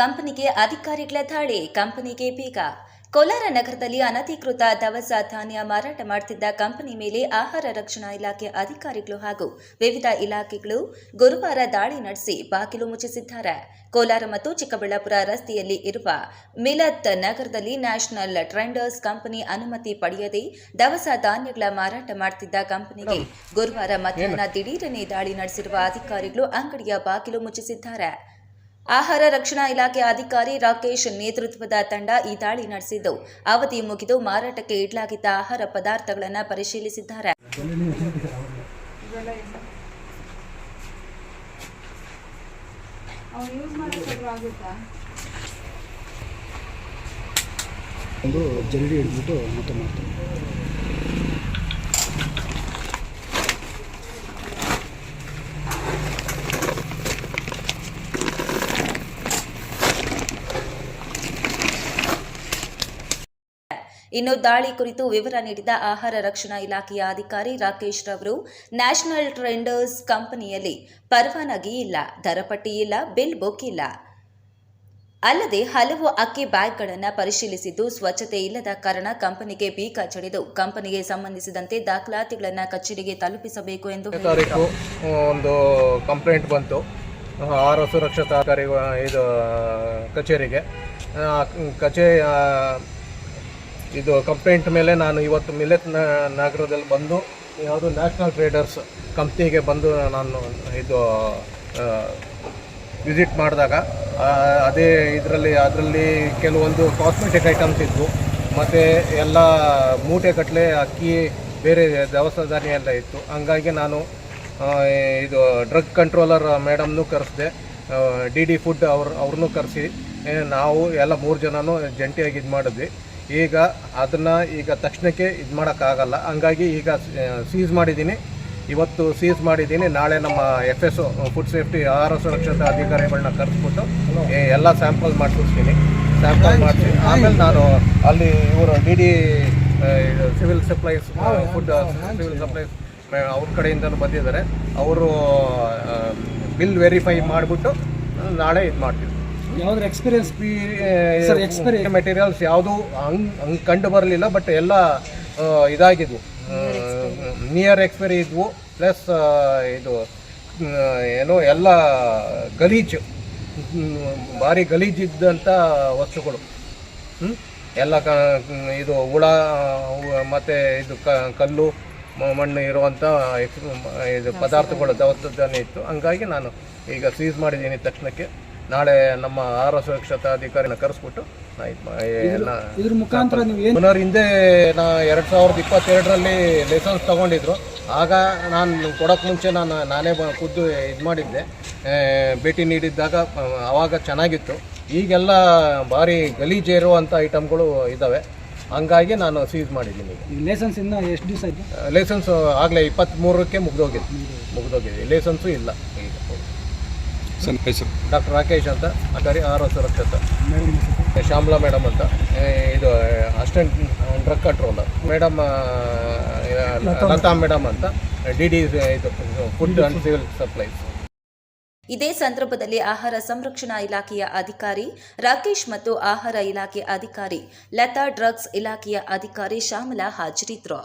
ಕಂಪನಿಗೆ ಅಧಿಕಾರಿಗಳ ದಾಳಿ, ಕಂಪನಿಗೆ ಬೀಗ. ಕೋಲಾರ ನಗರದಲ್ಲಿ ಅನಧಿಕೃತ ದವಸ ಧಾನ್ಯ ಮಾರಾಟ ಮಾಡುತ್ತಿದ್ದ ಕಂಪನಿ ಮೇಲೆ ಆಹಾರ ರಕ್ಷಣಾ ಇಲಾಖೆ ಅಧಿಕಾರಿಗಳು ಹಾಗೂ ವಿವಿಧ ಇಲಾಖೆಗಳು ಗುರುವಾರ ದಾಳಿ ನಡೆಸಿ ಬಾಗಿಲು ಮುಚ್ಚಿಸಿದ್ದಾರೆ. ಕೋಲಾರ ಮತ್ತು ಚಿಕ್ಕಬಳ್ಳಾಪುರ ರಸ್ತೆಯಲ್ಲಿ ಇರುವ ಮಿಲತ್ ನಗರದಲ್ಲಿ ನ್ಯಾಷನಲ್ ಟ್ರೆಂಡರ್ಸ್ ಕಂಪನಿ ಅನುಮತಿ ಪಡೆಯದೆ ದವಸ ಧಾನ್ಯಗಳ ಮಾರಾಟ ಮಾಡುತ್ತಿದ್ದ ಕಂಪನಿಗೆ ಗುರುವಾರ ಮಧ್ಯಾಹ್ನ ದಿಢೀರನೆ ದಾಳಿ ನಡೆಸಿರುವ ಅಧಿಕಾರಿಗಳು ಅಂಗಡಿಯ ಬಾಗಿಲು ಮುಚ್ಚಿಸಿದ್ದಾರೆ. ಆಹಾರ ರಕ್ಷಣಾ ಇಲಾಖೆ ಅಧಿಕಾರಿ ರಾಕೇಶ್ ನೇತೃತ್ವದ ತಂಡ ಈ ದಾಳಿ ನಡೆಸಿದ್ದು. ಅವಧಿ ಮುಗಿದು ಮಾರಾಟಕ್ಕೆ ಇಡಲಾಗಿದ್ದ ಆಹಾರ ಪದಾರ್ಥಗಳನ್ನು ಪರಿಶೀಲಿಸಿದ್ದಾರೆ. ಜರಡಿ ಹಿಡಿದ್ಬಿಟ್ಟು ಮತ್ತೆ ಮಾಡ್ತಾರೆ. ಇನ್ನು ದಾಳಿ ಕುರಿತು ವಿವರ ನೀಡಿದ ಆಹಾರ ರಕ್ಷಣಾ ಇಲಾಖೆಯ ಅಧಿಕಾರಿ ರಾಕೇಶ್ ರವರು, ನ್ಯಾಷನಲ್ ಟ್ರೆಂಡರ್ಸ್ ಕಂಪನಿಯಲ್ಲಿ ಪರವಾನಗಿ ಇಲ್ಲ, ದರಪಟ್ಟಿ ಇಲ್ಲ, ಬಿಲ್ ಬುಕ್ ಇಲ್ಲ. ಅಲ್ಲದೆ ಹಲವು ಅಕ್ಕಿ ಬ್ಯಾಗ್ಗಳನ್ನು ಪರಿಶೀಲಿಸಿದ್ದು ಸ್ವಚ್ಛತೆ ಇಲ್ಲದ ಕಾರಣ ಕಂಪನಿಗೆ ಬೀಗ ಜಡಿದು ಕಂಪನಿಗೆ ಸಂಬಂಧಿಸಿದಂತೆ ದಾಖಲಾತಿಗಳನ್ನು ಕಚೇರಿಗೆ ತಲುಪಿಸಬೇಕು ಎಂದು ತಾರೀಕು ಒಂದು ಕಂಪ್ಲೇಂಟ್ ಬಂತು. ಆಹಾರ ಸುರಕ್ಷತಾ ಇದು, ಕಚೇರಿಗೆ. ಕಚೇರಿ ಕಚೇ ಇದು ಕಂಪ್ಲೇಂಟ್ ಮೇಲೆ ನಾನು ಇವತ್ತು ಮಿಲೆತ್ ನಗರದಲ್ಲಿ ಬಂದು, ಯಾವುದು ನ್ಯಾಷನಲ್ ಟ್ರೇಡರ್ಸ್ ಕಂಪ್ನಿಗೆ ಬಂದು ನಾನು ಇದು ವಿಸಿಟ್ ಮಾಡಿದಾಗ ಅದೇ ಇದರಲ್ಲಿ, ಅದರಲ್ಲಿ ಕೆಲವೊಂದು ಕಾಸ್ಮೆಟಿಕ್ ಐಟಮ್ಸ್ ಇದ್ವು. ಮತ್ತು ಎಲ್ಲ ಮೂಟೆ ಕಟ್ಟಲೆ ಅಕ್ಕಿ, ಬೇರೆ ದವಸ ಧಾನ್ಯ ಎಲ್ಲ ಇತ್ತು. ಹಂಗಾಗಿ ನಾನು ಇದು ಡ್ರಗ್ ಕಂಟ್ರೋಲರ್ ಮೇಡಮ್ನೂ ಕರೆಸಿದೆ. ಡಿ ಡಿ ಫುಡ್ ಅವ್ರು ಅವ್ರನ್ನೂ ಕರೆಸಿ. ನಾವು ಎಲ್ಲ ಮೂರು ಜನನೂ ಜಂಟಿಯಾಗಿ ಇದು ಮಾಡಿದ್ವಿ ಈಗ ಅದನ್ನು ಈಗ ತಕ್ಷಣಕ್ಕೆ ಇದು ಮಾಡೋಕ್ಕಾಗಲ್ಲ. ಹಂಗಾಗಿ ಈಗ ಸೀಸ್ ಮಾಡಿದ್ದೀನಿ. ಇವತ್ತು ಸೀಸ್ ಮಾಡಿದ್ದೀನಿ. ನಾಳೆ ನಮ್ಮ ಎಫ್ ಎಸ್ ಫುಡ್ ಸೇಫ್ಟಿ ಆಹಾರ ಸುರಕ್ಷತಾ ಅಧಿಕಾರಿಗಳನ್ನ ಕರೆಸ್ಬಿಟ್ಟು ಎಲ್ಲ ಸ್ಯಾಂಪಲ್ ಮಾಡಿಸ್ತೀನಿ ಸ್ಯಾಂಪಲ್ ಮಾಡಿಸಿ ಆಮೇಲೆ ನಾನು ಅಲ್ಲಿ ಇವರು D D civil supplies food civil supplies ಅವ್ರ ಕಡೆಯಿಂದಲೂ ಬಂದಿದ್ದಾರೆ. ಅವರು ಬಿಲ್ ವೆರಿಫೈ ಮಾಡಿಬಿಟ್ಟು ನಾಳೆ ಇದು ಮಾಡ್ತೀವಿ. ಯಾವ್ದ್ರ ಎಕ್ಸ್ಪೀರಿಯನ್ಸ್ ಸರ್ ಎಕ್ಸ್ಪೀರಿಯನ್ಸ್ ಮೆಟೀರಿಯಲ್ಸ್ ಯಾವುದು ಹಂಗ್ ಹಂಗೆ ಕಂಡು ಬರಲಿಲ್ಲ ಬಟ್ ಎಲ್ಲ ಇದಾಗಿದ್ವು. ನಿಯರ್ ಎಕ್ಸ್ಪೈರಿ ಇದ್ವು ಪ್ಲಸ್ ಇದು ಏನು ಎಲ್ಲ ಗಲೀಜು ಭಾರಿ ಗಲೀಜಿದ್ದಂಥ ವಸ್ತುಗಳು? ಎಲ್ಲ ಕ ಇದು ಹುಳ ಮತ್ತು ಇದು ಕ ಕಲ್ಲು ಮಣ್ಣು ಇರುವಂಥ ಇದು ಪದಾರ್ಥಗಳು ದವಸ ಇತ್ತು. ಹಂಗಾಗಿ ನಾನು ಈಗ ಸೀಸ್ ಮಾಡಿದ್ದೀನಿ ತಕ್ಷಣಕ್ಕೆ. ನಾಳೆ ನಮ್ಮ ಆಹಾರ ಸುರಕ್ಷತಾ ಅಧಿಕಾರಿನ ಕರೆಸ್ಬಿಟ್ಟು ಇದ್ರ ಮುಖಾಂತರ ನೀವು ಹಿಂದೆ ನಾ ಎರಡು ಸಾವಿರದ ಇಪ್ಪತ್ತೆರಡರಲ್ಲಿ ಲೈಸೆನ್ಸ್ ತಗೊಂಡಿದ್ರು. ಆಗ ನಾನು ಕೊಡೋಕ್ಕೆ ಮುಂಚೆ ನಾನು ನಾನೇ ಬ ಖುದ್ದು ಇದು ಮಾಡಿದ್ದೆ. ಭೇಟಿ ನೀಡಿದ್ದಾಗ ಆವಾಗ ಚೆನ್ನಾಗಿತ್ತು. ಈಗೆಲ್ಲ ಭಾರಿ ಗಲೀಜು ಇರುವಂಥ ಐಟಮ್ಗಳು ಇದ್ದಾವೆ ಹಂಗಾಗಿ ನಾನು ಸೀಸ್ ಮಾಡಿದ್ದೀನಿ ಲೈಸೆನ್ಸ್ ಇನ್ನು ಎಷ್ಟು ದಿವಸ ಇದೆ ಲೈಸೆನ್ಸ್ ಆಗಲೇ ಇಪ್ಪತ್ತ್ಮೂರಕ್ಕೆ ಮುಗ್ದೋಗಿದೆ. ಮುಗ್ದೋಗಿದೆ. ಲೈಸೆನ್ಸು ಇಲ್ಲ ಈಗ. ಡಾಕ್ಟರ್ ರಾಕೇಶ್ ಅಂತ ಅಕಾರಿ ಆಹಾರ ಸುರಕ್ಷತಾ. ಶ್ಯಾಮ್ಲಾ ಮೇಡಮ್ ಅಂತ. ಇದು assistant drug control madam Latha madam. ಅಂತ. ಡಿ ಡಿ ಇದು ಫುಡ್ ಅಂಡ್ ಸಿವಿಲ್ ಸಪ್ಲೈಸ್ ಇದೇ ಸಂದರ್ಭದಲ್ಲಿ ಆಹಾರ ಸಂರಕ್ಷಣಾ ಇಲಾಖೆಯ ಅಧಿಕಾರಿ ರಾಕೇಶ್ ಮತ್ತು ಆಹಾರ ಇಲಾಖೆ ಅಧಿಕಾರಿ ಲತಾ ಡ್ರಗ್ಸ್ ಇಲಾಖೆಯ ಅಧಿಕಾರಿ ಶ್ಯಾಮಲಾ ಹಾಜರಿದ್ದರು.